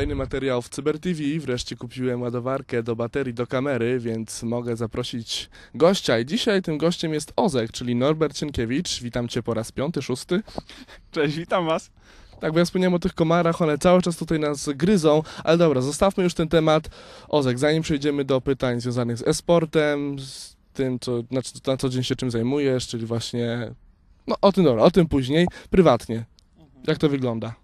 kolejny materiał w Cyber TV. Wreszcie kupiłem ładowarkę do baterii, do kamery, więc mogę zaprosić gościa. I dzisiaj tym gościem jest Ozek, czyli Norbert Cienkiewicz. Witam cię po raz piąty, szósty. Cześć, witam was. Tak, bo ja wspomniałem o tych komarach, one cały czas tutaj nas gryzą, ale dobra, zostawmy już ten temat. Ozek, zanim przejdziemy do pytań związanych z e-sportem, z tym, co, na, na co dzień się czym zajmujesz, czyli właśnie, no o tym dobra, o tym później, prywatnie. Jak to wygląda?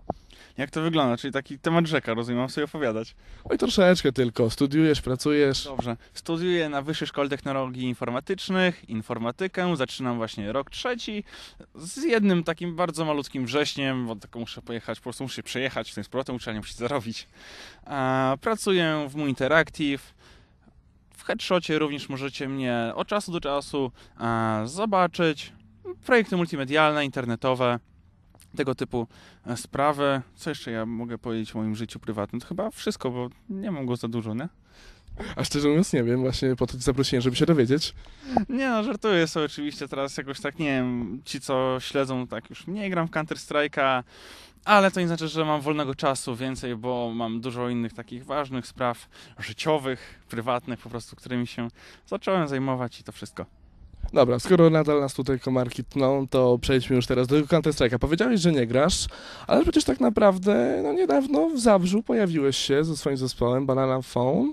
Jak to wygląda? Czyli taki temat rzeka, rozumiem, mam sobie opowiadać. Oj, troszeczkę tylko. Studiujesz, pracujesz. Dobrze. Studiuję na Wyższej Szkole Technologii Informatycznych, informatykę, zaczynam właśnie rok trzeci z jednym takim bardzo malutkim wrześniem, bo tylko muszę pojechać, po prostu muszę się przejechać, w tym z powrotem uczelnia musi zarobić. A, pracuję w Mu Interactive, w Headshocie również możecie mnie od czasu do czasu zobaczyć. Projekty multimedialne, internetowe, tego typu e, sprawy. Co jeszcze ja mogę powiedzieć o moim życiu prywatnym? To chyba wszystko, bo nie mam go za dużo, nie? A szczerze mówiąc nie wiem, właśnie po to cię zaprosiłem, żeby się dowiedzieć. Nie no, żartuję sobie oczywiście teraz jakoś tak, nie wiem, ci co śledzą, tak już mniej gram w Counter Strike'a, ale to nie znaczy, że mam wolnego czasu więcej, bo mam dużo innych takich ważnych spraw życiowych, prywatnych po prostu, którymi się zacząłem zajmować i to wszystko. Dobra, skoro nadal nas tutaj komarki tną, to przejdźmy już teraz do Counter Strike'a. Powiedziałeś, że nie grasz, ale przecież tak naprawdę no niedawno w Zabrzu pojawiłeś się ze swoim zespołem Banana Phone.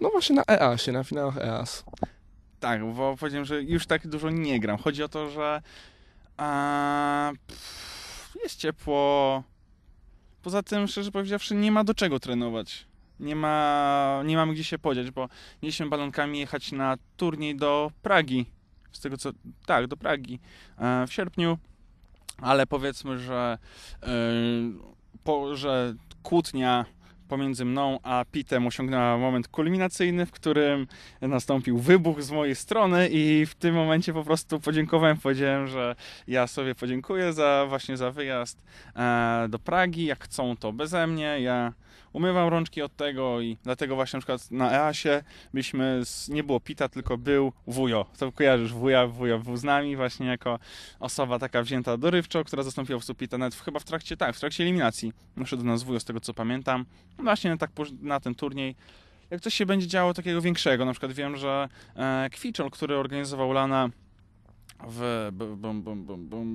No właśnie na EASie, na finałach EAS. Tak, bo powiedziałem, że już tak dużo nie gram. Chodzi o to, że a, pff, jest ciepło. Poza tym, szczerze powiedziawszy, nie ma do czego trenować. Nie ma, nie mamy gdzie się podziać, bo mieliśmy balonkami jechać na turniej do Pragi. Z tego co. Tak, do Pragi e, w sierpniu, ale powiedzmy, że, e, że kłótnia pomiędzy mną a Pitem osiągnęła moment kulminacyjny, w którym nastąpił wybuch z mojej strony i w tym momencie po prostu podziękowałem, powiedziałem, że ja sobie podziękuję za właśnie za wyjazd e, do Pragi, jak chcą to beze mnie, ja umywam rączki od tego i dlatego właśnie na przykład na EASie z, nie było Pita, tylko był Wujo, to kojarzysz, Wuja, Wujo był z nami właśnie jako osoba taka wzięta dorywczo, która zastąpiła prostu Pita nawet w, chyba w trakcie, tak, w trakcie eliminacji, przyszedł do nas Wujo z tego co pamiętam, właśnie tak na ten turniej. Jak coś się będzie działo takiego większego, na przykład wiem, że e, Kwiczol, który organizował Lana w,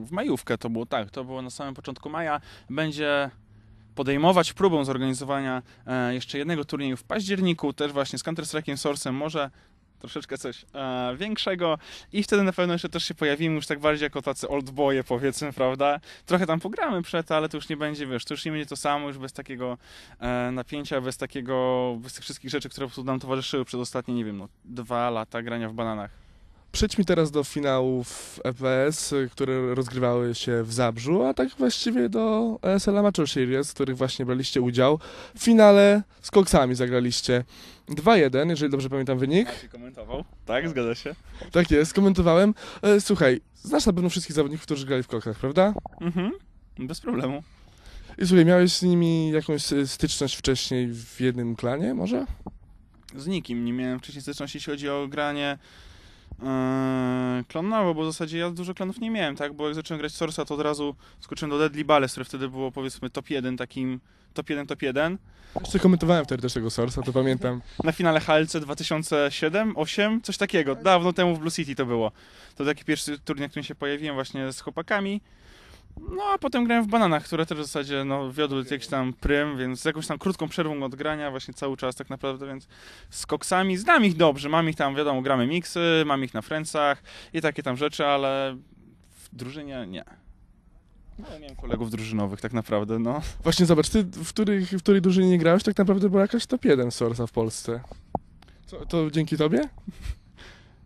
w majówkę, to było tak, to było na samym początku maja, będzie podejmować próbę zorganizowania e, jeszcze jednego turnieju w październiku, też właśnie z Counter-Strike'iem Source'em, może troszeczkę coś e, większego i wtedy na pewno jeszcze też się pojawimy już tak bardziej jako tacy old boye powiedzmy, prawda? Trochę tam pogramy przed, ale to już nie będzie, wiesz, to już nie będzie to samo, już bez takiego e, napięcia, bez takiego, bez tych wszystkich rzeczy, które nam towarzyszyły przez ostatnie, nie wiem, no, dwa lata grania w bananach. Przejdźmy teraz do finałów EPS, które rozgrywały się w Zabrzu, a tak właściwie do ESL Amateur Series, w których właśnie braliście udział. W finale z Koksami zagraliście 2-1, jeżeli dobrze pamiętam wynik. Maciej komentował. Tak, zgadza się. Tak jest, komentowałem. E, Słuchaj, znasz na pewno wszystkich zawodników, którzy grali w Koksach, prawda? Mhm, bez problemu. I słuchaj, miałeś z nimi jakąś styczność wcześniej w jednym klanie, może? Z nikim nie miałem wcześniej styczności, jeśli chodzi o granie Yy, klonowo, bo w zasadzie ja dużo klonów nie miałem, tak? Bo jak zacząłem grać w Source'a, to od razu skoczyłem do Deadly Balles, które wtedy było powiedzmy top 1, takim top 1, top 1. Jeszcze komentowałem wtedy też tego Source'a, to pamiętam. Na finale HLC 2007, 8, coś takiego. Dawno temu w Blue City to było. To taki pierwszy turniej, na którym się pojawiłem właśnie z chłopakami. No a potem grałem w bananach, które też w zasadzie no, wiodły jakiś tam prym, więc z jakąś tam krótką przerwą od grania, właśnie cały czas tak naprawdę, więc z koksami znam ich dobrze, mam ich tam, wiadomo, gramy miksy, mam ich na Friendsach i takie tam rzeczy, ale w drużynie nie. No, ja miałem kolegów drużynowych tak naprawdę, no. Właśnie zobacz, ty w, których, w której drużynie nie grałeś, tak naprawdę była jakaś top 1 Source'a w Polsce. Co, to dzięki tobie?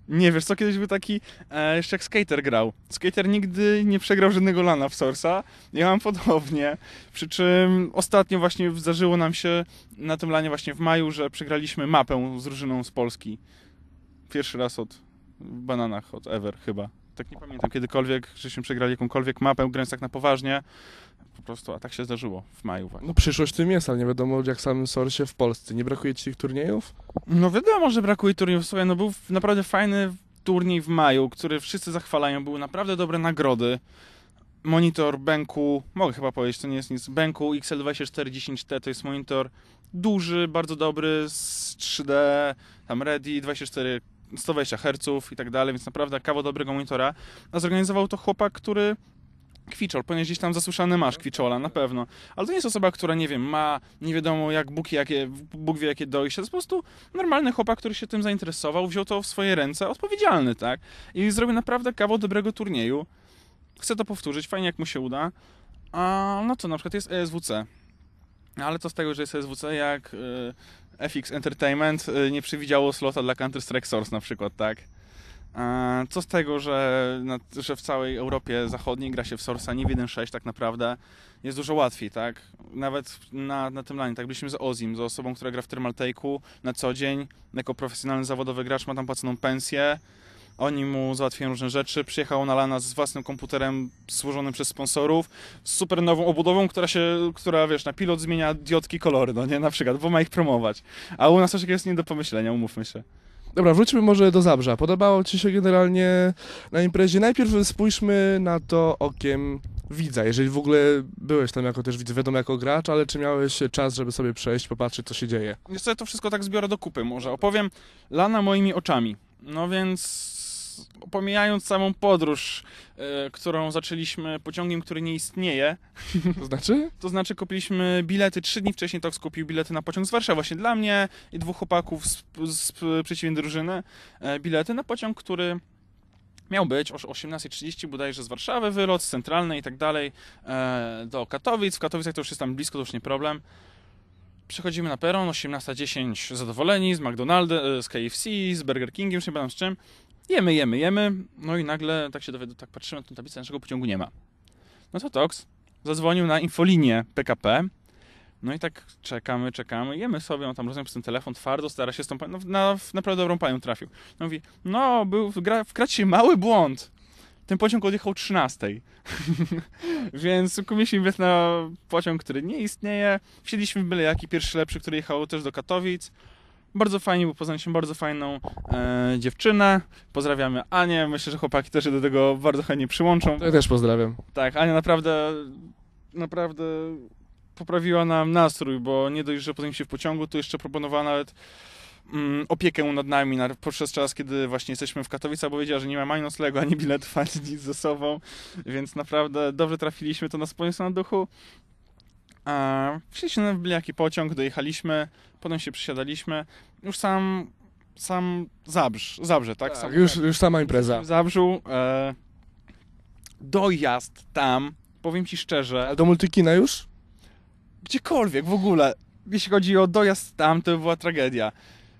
Nie, wiesz co, kiedyś był taki, e, jeszcze jak Skater grał. Skater nigdy nie przegrał żadnego lana w Source'a. Ja mam podobnie. Przy czym ostatnio właśnie zdarzyło nam się na tym lanie właśnie w maju, że przegraliśmy mapę z drużyną z Polski. Pierwszy raz od bananach, od ever chyba. Tak nie pamiętam kiedykolwiek, żeśmy przegrali jakąkolwiek mapę, grając tak na poważnie. Po prostu, a tak się zdarzyło w maju właśnie. No przyszłość tym jest, ale nie wiadomo jak w samym Source'ie w Polsce. Nie brakuje ci tych turniejów? No wiadomo, że brakuje turniejów. Słuchaj, no był naprawdę fajny turniej w maju, który wszyscy zachwalają. Były naprawdę dobre nagrody. monitor Benku, mogę chyba powiedzieć, to nie jest nic, Benku XL2410T to jest monitor duży, bardzo dobry, z 3D, tam ready, 24, 120 Hz i tak dalej, więc naprawdę kawał dobrego monitora. A zorganizował to chłopak, który Kwiczol, ponieważ gdzieś tam zasłyszany masz Kwiczola, na pewno. Ale to nie jest osoba, która, nie wiem, ma nie wiadomo jak Bóg, jakie, Bóg wie jakie dojście. To jest po prostu normalny chłopak, który się tym zainteresował, wziął to w swoje ręce, odpowiedzialny, tak? I zrobił naprawdę kawał dobrego turnieju. Chcę to powtórzyć, fajnie jak mu się uda. A no to na przykład jest ESWC. Ale to z tego, że jest ESWC, jak y, FX Entertainment y, nie przewidziało slota dla Counter-Strike Source na przykład, tak? Co z tego, że, że w całej Europie Zachodniej gra się w Source'a nie w 1.6 tak naprawdę jest dużo łatwiej, tak? Nawet na, na tym lanie, tak byliśmy z Ozim, z osobą, która gra w Thermal na co dzień, jako profesjonalny zawodowy gracz, ma tam płaconą pensję, oni mu załatwiają różne rzeczy, przyjechał na lana z własnym komputerem złożonym przez sponsorów, z super nową obudową, która się, która wiesz, na pilot zmienia diodki kolory, no nie, na przykład, bo ma ich promować. A u nas też jest nie do pomyślenia, umówmy się. Dobra, wróćmy może do Zabrza. Podobało Ci się generalnie na imprezie? Najpierw spójrzmy na to okiem widza, jeżeli w ogóle byłeś tam jako też widz, wiadomo jako gracz, ale czy miałeś czas, żeby sobie przejść, popatrzeć co się dzieje? Ja to wszystko tak zbiorę do kupy może. Opowiem lana moimi oczami. No więc pomijając samą podróż, e, którą zaczęliśmy pociągiem, który nie istnieje, To znaczy? to znaczy kupiliśmy bilety, trzy dni wcześniej Tox kupił bilety na pociąg z Warszawy, właśnie dla mnie i dwóch chłopaków z, z przeciwnej drużyny, e, bilety na pociąg, który miał być o 18.30 bodajże z Warszawy, wylot z centralnej i tak dalej e, do Katowic. W Katowicach to już jest tam blisko, to już nie problem. Przechodzimy na peron, 18.10 zadowoleni z McDonald's, z KFC, z Burger Kingiem, już nie pamiętam z czym. Jemy, jemy, jemy, no i nagle tak się dowiadę, tak patrzymy na tę tablicę, naszego pociągu nie ma. No to Tox zadzwonił na infolinię PKP, no i tak czekamy, czekamy, jemy sobie, on tam rozumiem przez ten telefon twardo, stara się z tą panią, no, na, naprawdę dobrą panią trafił. No mówi, no, był, wgra, wkradł się mały błąd. Ten pociąg odjechał o 13. Więc kupiliśmy bilet na pociąg, który nie istnieje. Wsiedliśmy w byle jaki pierwszy lepszy, który jechał też do Katowic. Bardzo fajnie, bo poznaliśmy bardzo fajną e, dziewczynę. Pozdrawiamy Anię. Myślę, że chłopaki też się do tego bardzo chętnie przyłączą. Ja też pozdrawiam. Tak, Ania naprawdę, naprawdę poprawiła nam nastrój, bo nie dość, że poznaliśmy się w pociągu, to jeszcze proponowała nawet mm, opiekę nad nami na, podczas czas, kiedy właśnie jesteśmy w Katowicach, bo wiedziała, że nie ma ani noclegu, ani biletów, ani nic ze sobą, więc naprawdę dobrze trafiliśmy, to nas poniosło na duchu. A wsiedliśmy w jaki pociąg, dojechaliśmy, potem się przesiadaliśmy. Już sam, sam Zabrz, Zabrze, tak? Tak, sam, już, już sama impreza. w Zabrzu. E, dojazd tam, powiem ci szczerze, A do Multikina już? gdziekolwiek w ogóle, jeśli chodzi o dojazd tam, to była tragedia.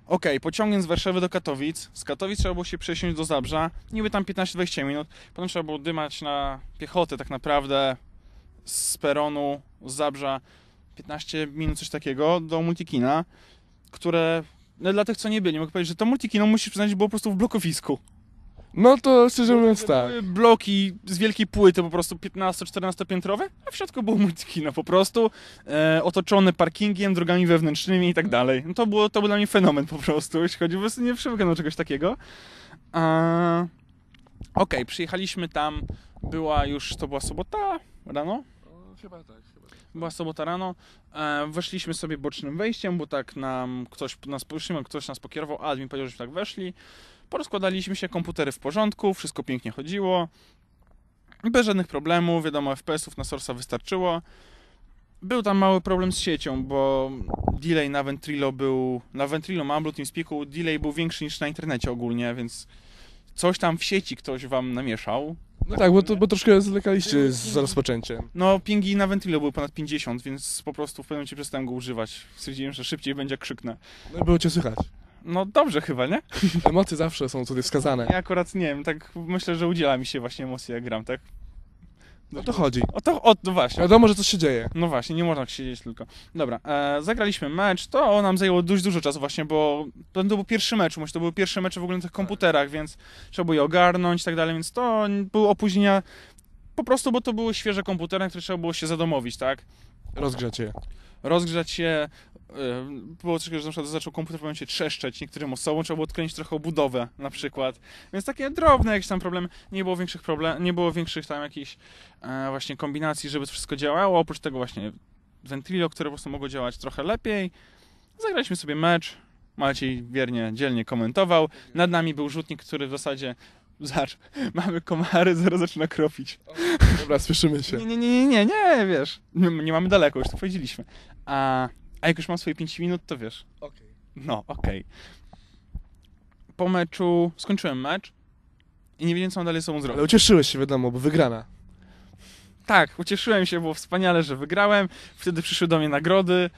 Okej, pociągiem z Warszawy do Katowic. Z Katowic trzeba było się przesiąść do Zabrza. Niby tam 15-20 minut. Potem trzeba było dymać na piechotę tak naprawdę z peronu, z Zabrza 15 minut, coś takiego, do Multikina, które no, dla tych, co nie byli, mogę powiedzieć, że to Multikino, musisz przyznać, było po prostu w blokowisku. No to szczerze mówiąc tak. Były bloki z wielkiej płyty, po prostu 15-14 piętrowe, a w środku było multikino po prostu, e, otoczone parkingiem, drogami wewnętrznymi i tak dalej. No to, było, to był dla mnie fenomen po prostu, jeśli chodzi, po prostu nie przywykłem do czegoś takiego. E, Okej, przyjechaliśmy tam, była już, to była sobota rano, Chyba tak. była sobota rano, e, weszliśmy sobie bocznym wejściem, bo tak nam ktoś nas ktoś nas pokierował, admin powiedział, żeśmy tak weszli. Porozkładaliśmy się, komputery w porządku, wszystko pięknie chodziło. Bez żadnych problemów, wiadomo, FPS-ów na Source'a wystarczyło. Był tam mały problem z siecią, bo delay na Ventrilo był, na Ventrilo mam Blue TeamSpeaku, delay był większy niż na internecie ogólnie, więc coś tam w sieci ktoś wam namieszał. No tak, bo, to, bo troszkę zwlekaliście z rozpoczęciem. No, pingi na Ventrilo były ponad 50, więc po prostu w pewnym momencie przestałem go używać. Stwierdziłem, że szybciej będzie krzyknę. No i było cię słychać. No dobrze chyba, nie? Emocje zawsze są tutaj wskazane. Ja akurat nie wiem, tak myślę, że udziela mi się właśnie emocji jak gram, tak? O to chodzi. O to, o, no właśnie. Wiadomo, że coś się dzieje. No właśnie, nie można tak siedzieć tylko. Dobra, e, zagraliśmy mecz, to nam zajęło dość dużo czasu właśnie, bo to był pierwszy mecz, może to były pierwsze mecze w ogóle na tych komputerach, więc trzeba było je ogarnąć i tak dalej, więc to były opóźnienia po prostu, bo to były świeże komputery, na które trzeba było się zadomowić, tak? Rozgrzecie. Rozgrzać się. y, Było coś, że na przykład zaczął komputer w momencie trzeszczeć niektórym osobom, trzeba było odkręcić trochę obudowę na przykład. Więc takie drobne jakieś tam problemy, nie było większych problem, nie było większych tam jakichś e, właśnie kombinacji, żeby to wszystko działało. Oprócz tego właśnie Ventilio, które po prostu mogło działać trochę lepiej. Zagraliśmy sobie mecz. Maciej wiernie, dzielnie komentował. Nad nami był rzutnik, który w zasadzie Zobacz, mamy komary, zaraz zaczyna kropić. Dobra, słyszymy się. Nie, nie, nie, nie, nie, nie wiesz. Nie, mamy daleko, już to powiedzieliśmy. A, a jak już mam swoje 5 minut, to wiesz. Okej. No, okej. Po meczu skończyłem mecz i nie wiedziałem, co mam dalej z sobą zrobić. Ale ucieszyłeś się, wiadomo, bo wygrana. Tak, ucieszyłem się, było wspaniale, że wygrałem. Wtedy przyszły do mnie nagrody.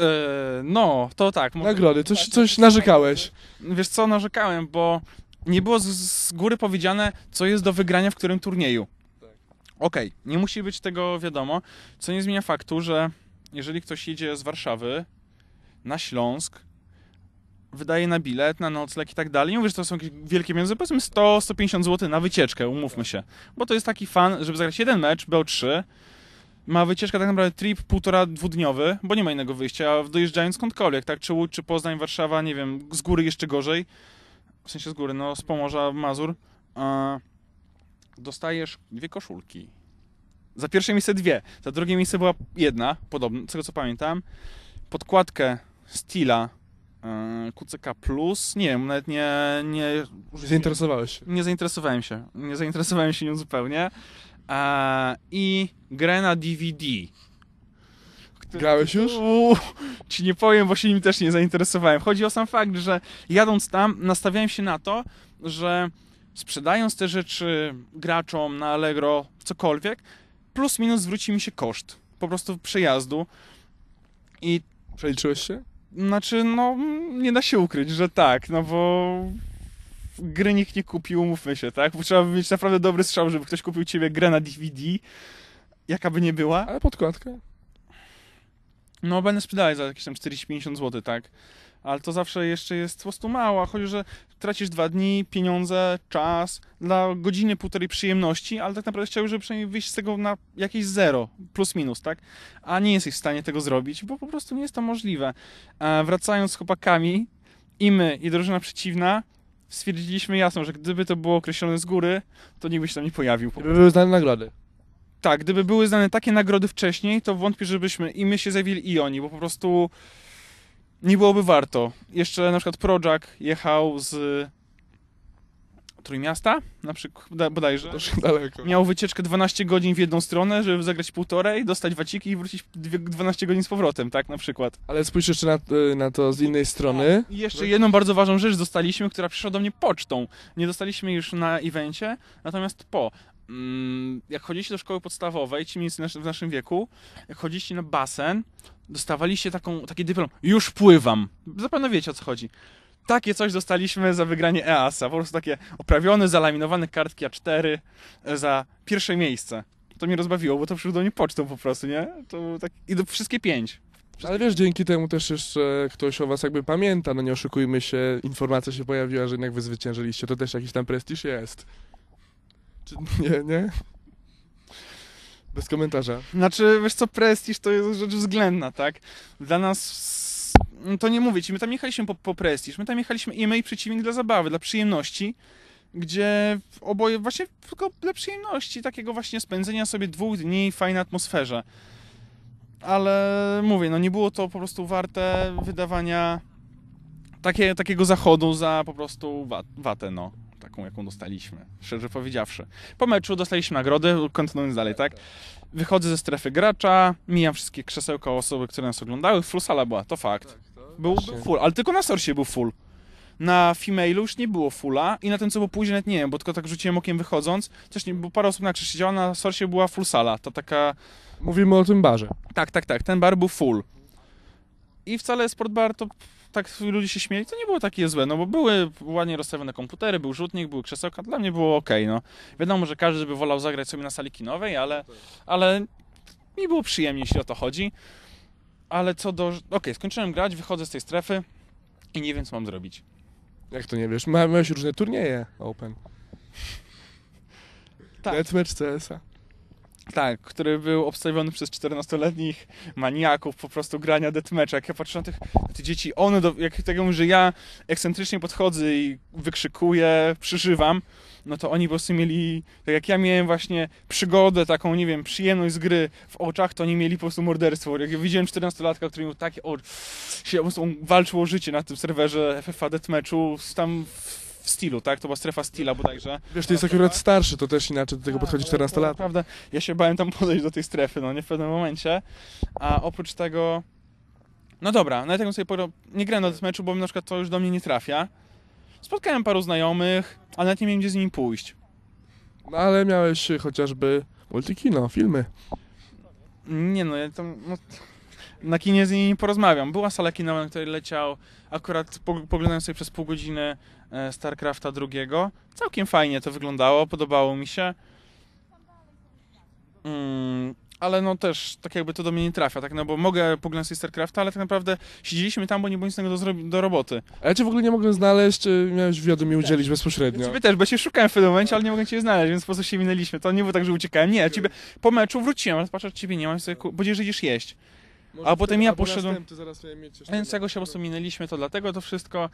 E, no, to tak. Nagrody, coś, coś narzekałeś. Wiesz co, narzekałem, bo nie było z, z góry powiedziane, co jest do wygrania w którym turnieju. Tak. Okej, nie musi być tego wiadomo, co nie zmienia faktu, że jeżeli ktoś jedzie z Warszawy na Śląsk, wydaje na bilet, na nocleg i tak dalej, nie mówię, że to są jakieś wielkie pieniądze, powiedzmy 100-150 zł na wycieczkę, umówmy się. Bo to jest taki fan, żeby zagrać jeden mecz, BO3, ma wycieczka tak naprawdę trip półtora dwudniowy, bo nie ma innego wyjścia, a dojeżdżając skądkolwiek, tak, czy Łódź, czy Poznań, Warszawa, nie wiem, z góry jeszcze gorzej, w sensie z góry, no z Pomorza, Mazur, a dostajesz dwie koszulki. Za pierwsze miejsce dwie, za drugie miejsce była jedna, podobno, z tego co pamiętam, podkładkę Stila e, QCK Plus, nie wiem, nawet nie, nie, Zainteresowałeś się. nie zainteresowałem się. Nie zainteresowałem się nią zupełnie. E, I grę na DVD. Grałeś już? Uuu, ci nie powiem, bo się nim też nie zainteresowałem. Chodzi o sam fakt, że jadąc tam, nastawiałem się na to, że sprzedając te rzeczy graczom na Allegro, cokolwiek, plus minus zwróci mi się koszt po prostu przejazdu. I Przeliczyłeś się? znaczy, no, nie da się ukryć, że tak, no bo gry nikt nie kupił, umówmy się, tak? Bo trzeba mieć naprawdę dobry strzał, żeby ktoś kupił ciebie grę na DVD, jaka by nie była. Ale podkładka? No, będę sprzedać za jakieś tam 40-50 zł, tak? Ale to zawsze jeszcze jest po prostu mało. Chodzi, że tracisz dwa dni, pieniądze, czas dla godziny, półtorej przyjemności, ale tak naprawdę chciałbym, żeby przynajmniej wyjść z tego na jakieś zero, plus minus, tak? A nie jesteś w stanie tego zrobić, bo po prostu nie jest to możliwe. E, wracając z chłopakami, i my, i drużyna przeciwna, stwierdziliśmy jasno, że gdyby to było określone z góry, to nikt by się tam nie pojawił. Gdyby były znane nagrody. Tak, gdyby były znane takie nagrody wcześniej, to wątpię, żebyśmy i my się zjawili i oni, bo po prostu nie byłoby warto. Jeszcze na przykład Projak jechał z Trójmiasta, na przykład boda- bodajże. Daleko. Miał wycieczkę 12 godzin w jedną stronę, żeby zagrać półtorej, dostać waciki i wrócić dwie- 12 godzin z powrotem, tak na przykład. Ale spójrz jeszcze na, y, na to z innej strony. I jeszcze jedną bardzo ważną rzecz dostaliśmy, która przyszła do mnie pocztą. Nie dostaliśmy już na evencie, natomiast po. Mm, Jak chodziliście do szkoły podstawowej, ci mniej w naszym wieku, jak chodziliście na basen, dostawaliście taką, taki dyplom. Już pływam. Zapewne wiecie o co chodzi. Takie coś dostaliśmy za wygranie EASA. Po prostu takie oprawione, zalaminowane kartki A4 e, za pierwsze miejsce. To mnie rozbawiło, bo to przyszło do mnie pocztą po prostu, nie? To tak... I do wszystkie pięć. Ale wiesz, dzięki temu też jeszcze ktoś o was jakby pamięta, no nie oszukujmy się, informacja się pojawiła, że jednak wy zwyciężyliście, to też jakiś tam prestiż jest. Czy nie, nie? Bez komentarza. Znaczy, wiesz co, prestiż to jest rzecz względna, tak? Dla nas, no to nie mówię ci, my tam jechaliśmy po, po prestiż, my tam jechaliśmy i i przeciwnik dla zabawy, dla przyjemności, gdzie oboje właśnie tylko dla przyjemności, takiego właśnie spędzenia sobie dwóch dni w fajnej atmosferze. Ale mówię, no nie było to po prostu warte wydawania takie, takiego zachodu za po prostu wa- watę, no. Taką, jaką dostaliśmy, szczerze powiedziawszy. Po meczu dostaliśmy nagrody, kontynuując dalej, tak? Wychodzę ze strefy gracza, mijam wszystkie krzesełka osoby, które nas oglądały. Full sala była, to fakt. Był, był full, ale tylko na sorsie był full. Na femailu już nie było fulla i na tym, co było później, nawet nie wiem, bo tylko tak rzuciłem okiem wychodząc. Też nie, bo parę osób na krzyż siedziała, na sorsie była full sala. To taka... Mówimy o tym barze. Tak, tak, tak, ten bar był full. I wcale sportbar to tak ludzie się śmieli, to nie było takie złe, no bo były ładnie rozstawione komputery, był rzutnik, były krzesełka, dla mnie było ok, no. Wiadomo, że każdy by wolał zagrać sobie na sali kinowej, ale, ale mi było przyjemnie, jeśli o to chodzi. Ale co do... Okej, skończyłem grać, wychodzę z tej strefy i nie wiem, co mam zrobić. Jak to nie wiesz? Miałeś różne turnieje Open. Tak. Deathmatch, CS-a. Tak, który był obstawiony przez 14-letnich maniaków po prostu grania deathmatcha. Jak ja patrzę na tych, na te dzieci, one, do, jak tak mówię, że ja ekscentrycznie podchodzę i wykrzykuję, przeżywam, no to oni po prostu mieli, tak jak ja miałem właśnie przygodę, taką, nie wiem, przyjemność z gry w oczach, to oni mieli po prostu morderstwo. Jak ja widziałem 14-latka, który miał takie oczy, się on walczył o życie na tym serwerze FFA Deathmatchu, tam w, w stylu, tak? To była strefa stila bodajże. Wiesz, ty jest akurat starszy, to też inaczej do tego podchodzi 14 lat. Naprawdę, ja się bałem tam podejść do tej strefy, no nie w pewnym momencie. A oprócz tego. No dobra, nawet jak sobie poro... nie grałem na meczu, bo na przykład to już do mnie nie trafia. Spotkałem paru znajomych, ale nawet nie miałem gdzie z nimi pójść. No ale miałeś y, chociażby multikino, filmy. Nie no, ja tam. No, na kinie z nimi porozmawiam. Była sala kinowa, na której leciał. Akurat po, poglądałem sobie przez pół godziny e, StarCrafta drugiego. Całkiem fajnie to wyglądało, podobało mi się. Mm, ale no też, tak jakby to do mnie nie trafia, tak? No bo mogę poglądać sobie StarCrafta, ale tak naprawdę siedzieliśmy tam, bo nie było nic do, do roboty. A ja cię w ogóle nie mogłem znaleźć, y, miałeś mi udzielić bezpośrednio. Ciebie też, bo cię szukałem w pewnym momencie, ale nie mogłem cię znaleźć, więc po prostu się minęliśmy. To nie było tak, że uciekałem. Nie, ciebie po meczu wróciłem, ale patrzę, ciebie nie mam, sobie, powiedziałeś, że idziesz jeść. Może a potem ja poszedłem- Więc jeden. jak się po prostu minęliśmy, to dlatego to wszystko.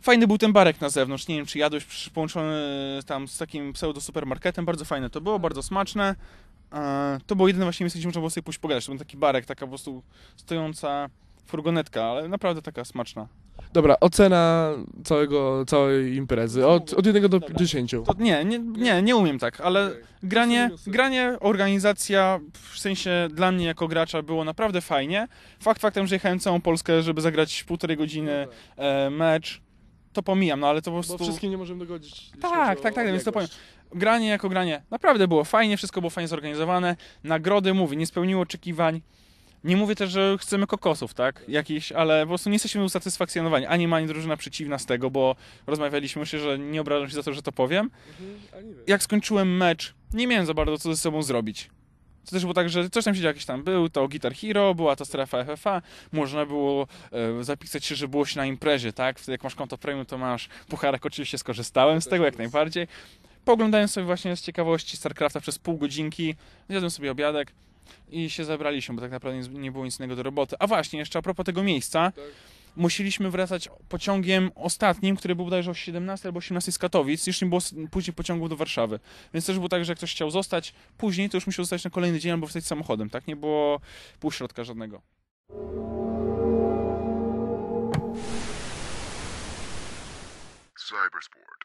Fajny był ten barek na zewnątrz. Nie wiem, czy jadłeś połączony tam z takim pseudo supermarketem. Bardzo fajne to było, bardzo smaczne. E, To było jedyne właśnie miejsce, gdzie można było sobie pójść pogadać. To był taki barek, taka po prostu stojąca furgonetka, ale naprawdę taka smaczna. Dobra, ocena całego, całej imprezy. Od, od 1 do Dobra. 10. To nie, nie, nie, nie umiem tak, ale granie, granie, organizacja, w sensie dla mnie jako gracza było naprawdę fajnie. Fakt faktem, że jechałem całą Polskę, żeby zagrać półtorej godziny e, mecz, to pomijam, no ale to po Bo prostu... wszystkim nie możemy dogodzić. jeśli Tak, o tak, tak, więc to odległość. granie jako granie naprawdę było fajnie, wszystko było fajnie zorganizowane. Nagrody, mówię, nie spełniło oczekiwań. Nie mówię też, że chcemy kokosów, tak? Jakiś, ale po prostu nie jesteśmy usatysfakcjonowani. Ani ma, ani drużyna przeciwna z tego, bo rozmawialiśmy się, że nie obrażam się za to, że to powiem. Jak skończyłem mecz, nie miałem za bardzo co ze sobą zrobić. To też było tak, że coś tam się działo, jakiś tam był, to Guitar Hero, była to strefa FFA, można było e, zapisać się, że było się na imprezie, tak? Wtedy jak masz konto premium, to masz pucharek, oczywiście skorzystałem z tego jak najbardziej. Pooglądałem sobie właśnie z ciekawości StarCrafta przez pół godzinki, zjadłem sobie obiadek i się zebraliśmy, bo tak naprawdę nie- było nic innego do roboty. A właśnie, jeszcze a propos tego miejsca, Tak. musieliśmy wracać pociągiem ostatnim, który był bodajże o 17 albo 18 z Katowic, już nie było później pociągu do Warszawy. Więc też było tak, że jak ktoś chciał zostać później, to już musiał zostać na kolejny dzień albo wstać samochodem, tak? Nie było półśrodka żadnego. Cybersport.